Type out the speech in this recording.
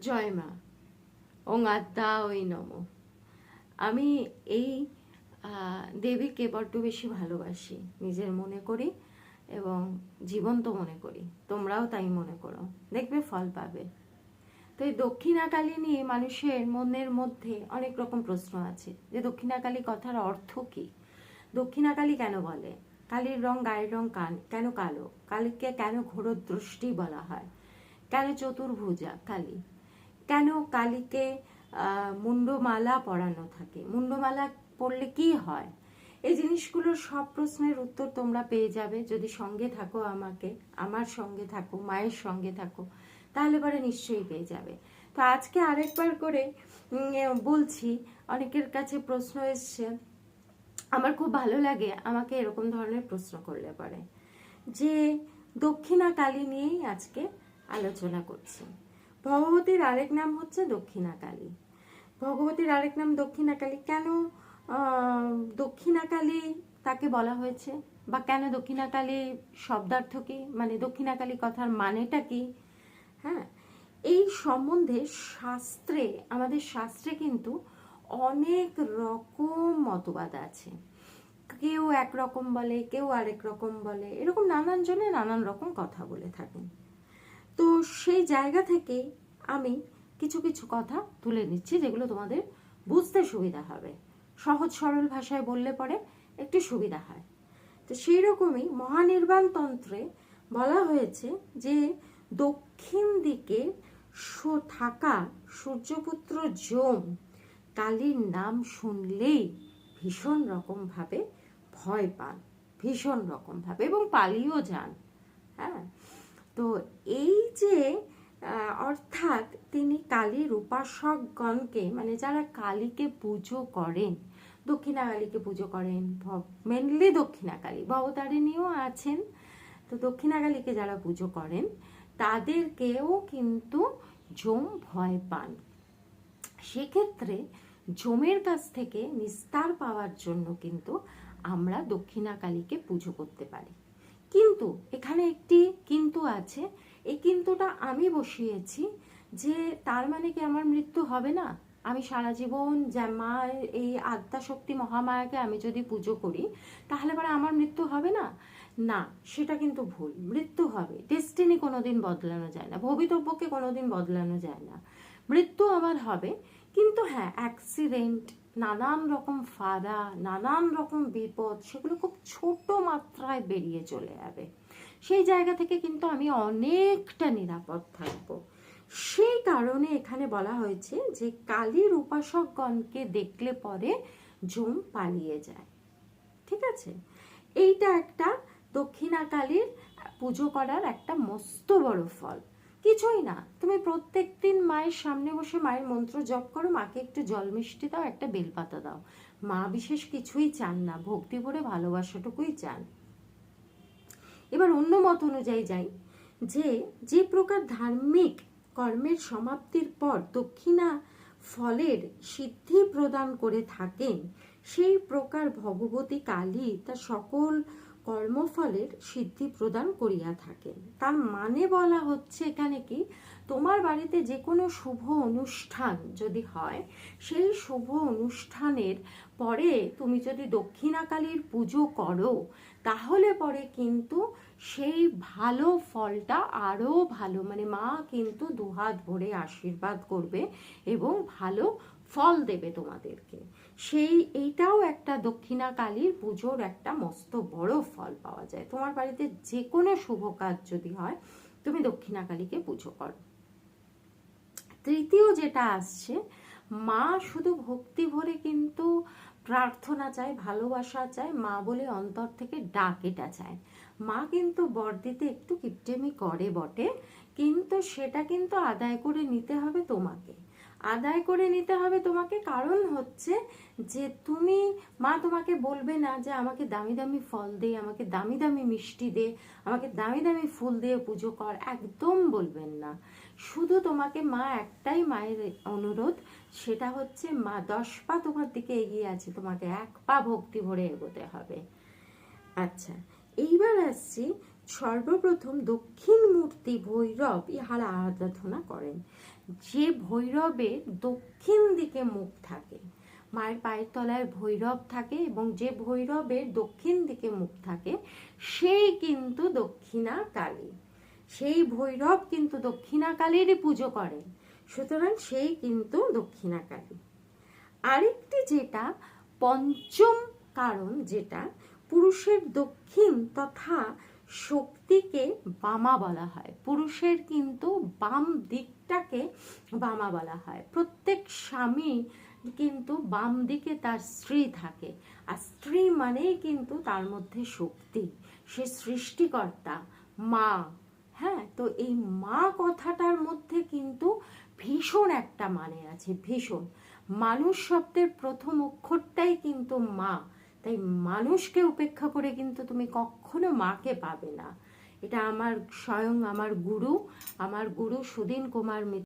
জয় মা ওং আত্মা ওই নম। আমি এই দেবীকে বড্ড বেশি ভালোবাসি, নিজের মনে করি এবং জীবন্ত মনে করি। তোমরাও তাই মনে করো। দেখবে ফল পাবে। তো এই দক্ষিণাকালী নিয়ে মানুষের মনের মধ্যে অনেক রকম প্রশ্ন আছে। যে দক্ষিণাকালী কথার অর্থ কি? দক্ষিণাকালী কেন বলে? কালীর রং গায়ের রং কান, কেন কালো? কালীকে কেন ঘোরদৃষ্টি বলা হয়? কেন চতুর্ভুজা কালী? কেন কালীকে মুন্ডমালা পরানো থাকে? মুন্ডমালা পরলে কি হয়? এই জিনিসগুলোর সব প্রশ্নের উত্তর তোমরা পেয়ে যাবে যদি সঙ্গে থাকো আমাকে, আমার সঙ্গে থাকো, মায়ের সঙ্গে থাকো, তাহলে পরে নিশ্চয়ই পেয়ে যাবে। তো আজকে আরেকবার করে বলছি, অনেকের কাছে প্রশ্ন এসছে, আমার খুব ভালো লাগে আমাকে এরকম ধরনের প্রশ্ন করলে পরে, যে দক্ষিণা কালী নিয়েই আজকে আলোচনা করছি। ভগবতীর আরেক নাম হচ্ছে দক্ষিণা কালী ভগবতীর আরেক নাম দক্ষিণা কালী কেন আহ, দক্ষিণা কালী তাকে বলা হয়েছে? বা কেন দক্ষিণা কালী শব্দার্থ কি? মানে দক্ষিণা কালী কথার মানেটা কি? হ্যাঁ এই সম্বন্ধে শাস্ত্রে আমাদের শাস্ত্রে কিন্তু অনেক রকম মতবাদ আছে। কেউ একরকম বলে কেউ আরেক রকম বলে এরকম নানান জনে নানান রকম কথা বলে থাকেন। তো সেই জায়গা থেকে আমি কিছু কিছু কথা তুলে নিচ্ছি, যেগুলো তোমাদের বুঝতে সুবিধা হবে। সহজ সরল ভাষায় বললে পরে একটু সুবিধা হয়। তো সেই রকমই মহানির্বাণ তন্ত্রে বলা হয়েছে যে, দক্ষিণ দিকে থাকা সূর্যপুত্র যোম কালীর নাম শুনলেই ভীষণ রকমভাবে ভয় পান, ভীষণ রকমভাবে এবং পালিয়েও যান। হ্যাঁ? তো এই যে অর্থাৎ তিনি কালীর উপাসকগণকে মানে যারা কালীকে পুজো করেন, দক্ষিণা কালীকে পুজো করেন মেনলি দক্ষিণা কালী, ভবতারিণীও আছেন, তো দক্ষিণা কালীকে যারা পুজো করেন, তাদেরকেও কিন্তু জম ভয় পান। সেক্ষেত্রে জমের কাছ থেকে নিস্তার পাওয়ার জন্য কিন্তু আমরা দক্ষিণা কালীকে পুজো করতে পারি। কিন্তু এখানে আছে এই কিন্তুটা আমি বসিয়েছি যে তার মানে কি আমার মৃত্যু হবে না? আমি সারা জীবন মা এই আত্মা শক্তি মহামায়াকে আমি যদি পুজো করি, তাহলে পরে আমার মৃত্যু হবে না? না, সেটা কিন্তু ভুল। মৃত্যু হবে। ডেস্টিনি কোনোদিন বদলানো যায় না। ভবিতব্যকে কোনোদিন বদলানো যায় না। মৃত্যু আমার হবে। কিন্তু হ্যাঁ অ্যাক্সিডেন্ট নানান রকম ফাড়া নানান রকম বিপদ, সেগুলো খুব ছোট মাত্রায় বেরিয়ে চলে যাবে। সেই জায়গা থেকে কিন্তু আমি অনেকটা নিরাপদ থাকব। সেই কারণে এখানে বলা হয়েছে যে কালীর উপাসকগণকে দেখলে পরে জম পালিয়ে যায়। ঠিক আছে? এইটা একটা দক্ষিণা কালীর পুজো করার একটা মস্ত বড় ফল। কিছুই না, তুমি প্রত্যেক দিন মায়ের সামনে বসে মায়ের মন্ত্র জপ করো, মাকে একটু জল মিষ্টি দাও, একটা বেলপাতা দাও। মা বিশেষ কিছুই চান না, ভক্তি ভরে ভালোবাসাটুকুই চান। এবার অন্য মত অনুযায়ী যাই। যে যে প্রকার ধার্মিক কর্মের সমাপ্তির পর দক্ষিণা ফলের সিদ্ধি প্রদান করে থাকেন, সেই প্রকার ভগবতী কালী তার সকল কর্মফলের সিদ্ধি প্রদান করিয়া থাকেন। তার মানে বলা হচ্ছে এখানে কি, তোমার বাড়িতে যে কোনো শুভ অনুষ্ঠান যদি হয়, সেই শুভ অনুষ্ঠানের পরে তুমি যদি দক্ষিণাকালীর পুজো করো তাহলে পরে কিন্তু সেই ভালো ফলটা আরও ভালো মানে মা কিন্তু দুহাত ভরে আশীর্বাদ করবে এবং ভালো ফল দেবে তোমাদেরকে। সেই, এইটাও একটা দক্ষিণা কালীর পুজোর একটা মস্ত বড় ফল পাওয়া যায়। তোমার বাড়িতে যে কোনো শুভ কাজ যদি হয়, তুমি দক্ষিণা কালীকে পুজো করো। তৃতীয় যেটা আসছে, মা শুধু ভক্তি ভরে প্রার্থনা চায়, ভালোবাসা চায়, মা বলে অন্তর থেকে ডাক এটা চায়। মা কিন্তু বর দিতে একটু কিপটেমি করে বটে, কিন্তু সেটা কিন্তু আদায় করে নিতে হবে তোমাকে। আদায় করে নিতে হবে। তোমাকে কারণ হচ্ছে যে তুমি, মা তোমাকে বলবে না যে আমাকে দামি দামি ফল দে, আমাকে দামি দামি মিষ্টি দে, আমাকে দামি দামি ফুল দিয়ে পুজো কর, একদম বলবেন না। শুধু তোমাকে মা একটাই মায়ের অনুরোধ, সেটা হচ্ছে মা দশ পা তোমার দিকে এগিয়ে আছে, তোমাকে এক পা ভক্তি ভরে এগোতে হবে। আচ্ছা এইবার আসছি, সর্বপ্রথম দক্ষিণ মূর্তি ভৈরব ইহারা আরাধনা করেন। যে ভৈরবের দক্ষিণ দিকে মুখ থাকে, মায়ের পায়ের তলায় ভৈরব থাকে এবং যে ভৈরবের দক্ষিণ দিকে মুখ থাকে, সেই কিন্তু দক্ষিণা কালী সেই ভৈরব কিন্তু দক্ষিণা কালীরই পুজো করেন সুতরাং সেই কিন্তু দক্ষিণা কালী আরেকটি যেটা, পঞ্চম কারণ যেটা, পুরুষের দক্ষিণ তথা শক্তিকে বামা বলা হয়। পুরুষের কিন্তু বাম দিকটাকে বামা বলা হয়। প্রত্যেক স্বামী কিন্তু বাম দিকে তার স্ত্রী থাকে। আর স্ত্রী মানেই কিন্তু তার মধ্যে শক্তি। সে সৃষ্টিকর্তা, মা হ্যাঁ? তো এই মা কথাটার মধ্যে কিন্তু ভীষণ একটা মানে আছে, ভীষণ। মানুষ শব্দের প্রথম অক্ষরটাই কিন্তু মা। তাই মানুষকে উপেক্ষা করে কিন্তু তুমি কখনো মাকে পাবে না। এটা আমার স্বয়ং আমার গুরু আমার গুরু সুদিন কুমার মিত্র।